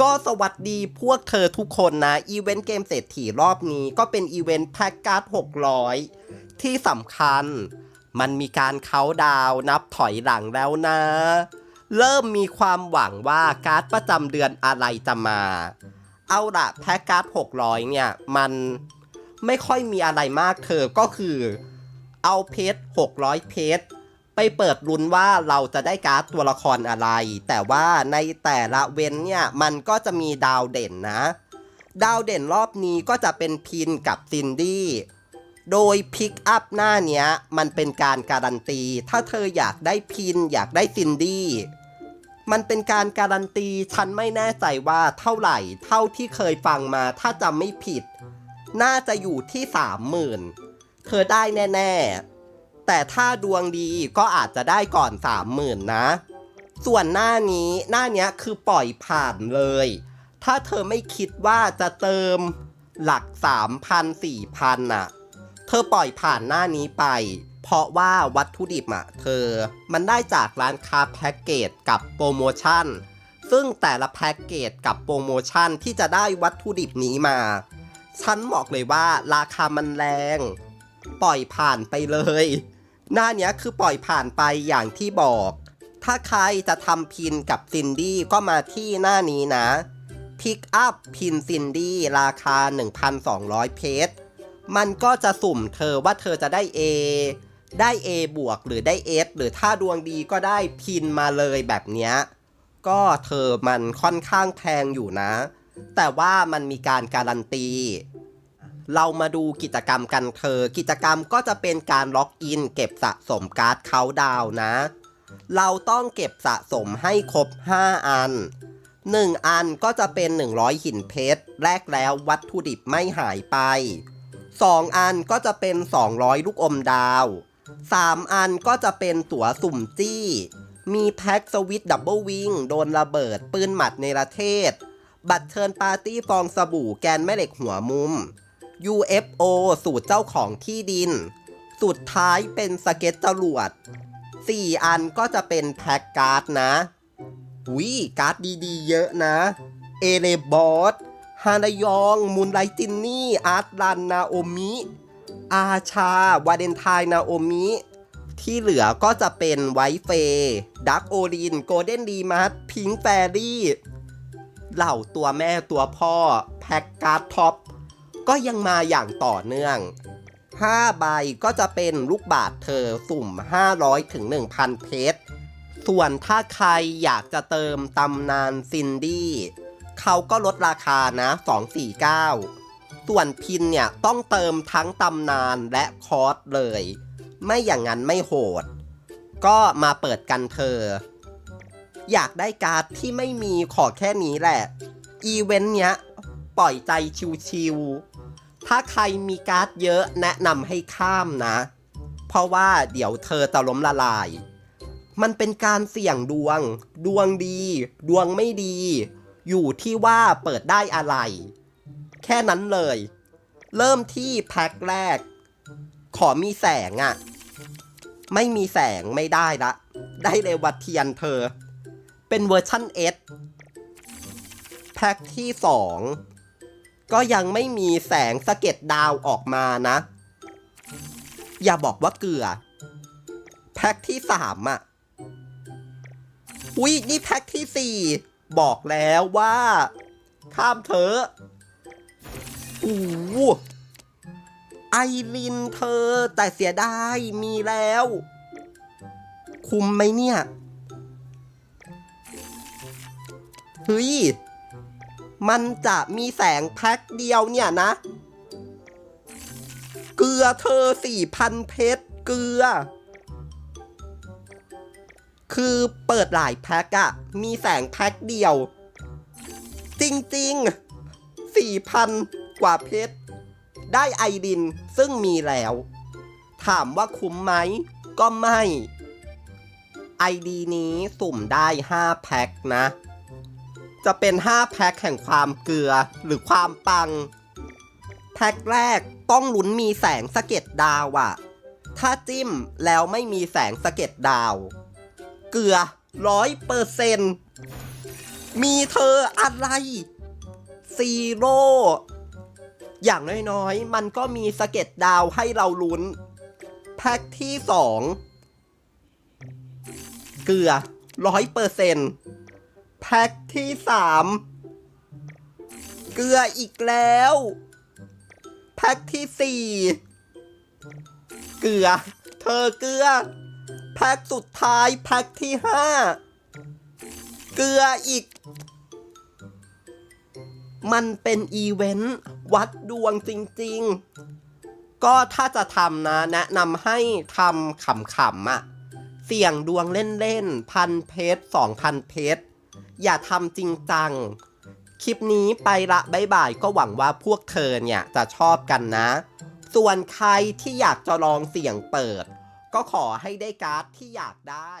ก็สวัสดีพวกเธอทุกคนนะ อีเวนต์เกมเศรษฐีรอบนี้ก็เป็นอีเวนต์แพ็กการ์ด600 ที่สำคัญ มันมีการเค้าดาวน์นับถอยหลังแล้วนะ เริ่มมีความหวังว่าการ์ดประจำเดือนอะไรจะมา เอาละแพ็กการ์ด600 เนี่ย มันไม่ค่อยมีอะไรมากเธอก็คือ เอาเพชร600 เพชร ไปเปิดลุ้นว่าเราจะได้การ์ดตัวละครอะไร แต่ว่าในแต่ละเว้นเนี่ย มันก็จะมีดาวเด่นนะ ดาวเด่นรอบนี้ก็จะเป็นพินกับซินดี้โดยพิกอัพหน้าเนี้ย มันเป็นการการันตี ถ้าเธออยากได้พินอยากได้ซินดี้มันเป็นการการันตีฉันไม่แน่ใจว่าเท่าไหร่ เท่าที่เคยฟังมาถ้าจำไม่ผิด น่าจะอยู่ที่สามหมื่นเธอได้แน่ ๆ แต่ถ้าดวงดีก็อาจจะได้ก่อนสามหมื่นนะ ส่วนหน้านี้หน้านี้คือปล่อยผ่านเลย ถ้าเธอไม่คิดว่าจะเติมหลัก 3,000 4,000น่ะ เธอปล่อยผ่านหน้านี้ไป เพราะว่าวัตถุดิบอะเธอ มันได้จากร้านค้าแพ็กเกจกับโปรโมชั่น ซึ่งแต่ละแพ็กเกจกับโปรโมชั่นที่จะได้วัตถุดิบนี้มา ฉันบอกเลยว่าราคามันแรง ปล่อยผ่านไปเลย หน้าเนี้ยคือปล่อยผ่านไปอย่างที่บอก ถ้าใครจะทำพินกับซินดี้ก็มาที่หน้านี้นะพิกอัพพินซินดี้ราคา 1,200 เพชรมันก็จะสุ่มเธอว่าเธอจะได้ A ได้ A บวกหรือได้ S หรือถ้าดวงดีก็ได้พินมาเลยแบบเนี้ย ก็เธอมันค่อนข้างแพงอยู่นะ แต่ว่ามันมีการการันตี เรามาดูกิจกรรมกันเธอ กิจกรรมก็จะเป็นการล็อกอิน เก็บสะสมการ์ดเขาดาวนะ เราต้องเก็บสะสมให้ครบ 5 อัน 1 อันก็จะเป็น 100 หินเพชรแลกแล้ววัตถุดิบไม่หายไป 2 อันก็จะเป็น 200 ลูกอมดาว 3 อันก็จะเป็นตั๋วสุ่มจี้ มีแพ็กสวิตดับเบิลวิงโดนระเบิดปืนหมัดในประเทศ บัตรเชิญปาร์ตี้ฟองสบู่แกนแม่เหล็กหัวมุม UFO สูตรเจ้าของที่ดิน สุดท้ายเป็นสเก็ตจรวด 4 อันก็จะเป็นแพ็กการ์ดนะวิการ์ดดีๆ เยอะนะ เอเลบอสฮานายอง มูนไลตินนี่ อาร์ตรัน นาโอมิ อาชา วาเดนไทน์นาโอมิ ที่เหลือก็จะเป็นไวท์เฟย์ดักโอลิน โกลเด้นดีมัสพิงแฟรี่ เหล่าตัวแม่ตัวพ่อ แพ็กการ์ดท็อป ก็ยังมาอย่างต่อเนื่อง 5 ใบก็จะเป็นลูกบาทเธอสุ่ม 500ถึง1,000 เพชร ส่วนถ้าใครอยากจะเติมตำนานซินดี้เขาก็ลดราคานะ 249 ส่วนพินเนี่ยต้องเติมทั้งตำนานและคอร์สเลย ไม่อย่างนั้นไม่โหด ก็มาเปิดกันเธอ อยากได้การ์ดที่ไม่มีขอแค่นี้แหละ อีเวนต์เนี้ย ปล่อยใจชิวๆ ถ้าใครมีการ์ดเยอะแนะนำให้ข้ามนะ เพราะว่าเดี๋ยวเธอจะล้มละลาย มันเป็นการเสี่ยงดวง ดวงดี ดวงไม่ดี อยู่ที่ว่าเปิดได้อะไร แค่นั้นเลย เริ่มที่แพ็คแรก ขอมีแสงอะ่ะ ไม่มีแสงไม่ได้ละ ได้เลยวัดเทียนเธอ เป็นเวอร์ชั่น S แพ็คที่2 ก็ยังไม่มีแสงสะเก็ดดาวออกมานะ อย่าบอกว่าเกลือ แพ็คที่3อะอุ๊ยนี่แพ็คที่4บอกแล้วว่า ข้ามเถอะอู้ไอรินเธอ แต่เสียดายมีแล้ว คุมไหมเนี่ย เฮ้ย มันจะมีแสงแพ็คเดียวเนี่ยนะ เกลือเธอสี่พันเพชรเกลือ คือเปิดหลายแพ็คอะมีแสงแพ็คเดียว จริงๆสี่พันกว่าเพชรได้ไอดินซึ่งมีแล้ว ถามว่าคุ้มไหม ก็ไม่ไอดีนี้สุ่มได้ 5 แพ็คนะ จะเป็น 5 แพ็คแห่งความเกลือหรือความปัง แพ็คแรกต้องลุ้นมีแสงสะเก็ดดาวอะถ้าจิ้มแล้วไม่มีแสงสะเก็ดดาว เกลือร้อยเปอร์เซนมีเธออะไรซีโร่อย่างน้อยๆ มันก็มีสะเก็ดดาวให้เราลุ้น แพ็คที่สองเกลือร้อยเปอร์เซ็นต์ แพ็คที่สามเกลืออีกแล้ว แพ็คที่สี่เกลือ เธอเกลือ แพ็คสุดท้ายแพ็คที่ห้าเกลืออีก มันเป็นอีเวนต์วัดดวงจริง ๆ ก็ถ้าจะทำนะ แนะนำให้ทำขำๆอะเสี่ยงดวงเล่นๆพันเพชรสองพันเพชร อย่าทำจริงจัง คลิปนี้ไปละบายบายก็หวังว่าพวกเธอเนี่ยจะชอบกันนะ ส่วนใครที่อยากจะลองเสี่ยงเปิด ก็ขอให้ได้การ์ดที่อยากได้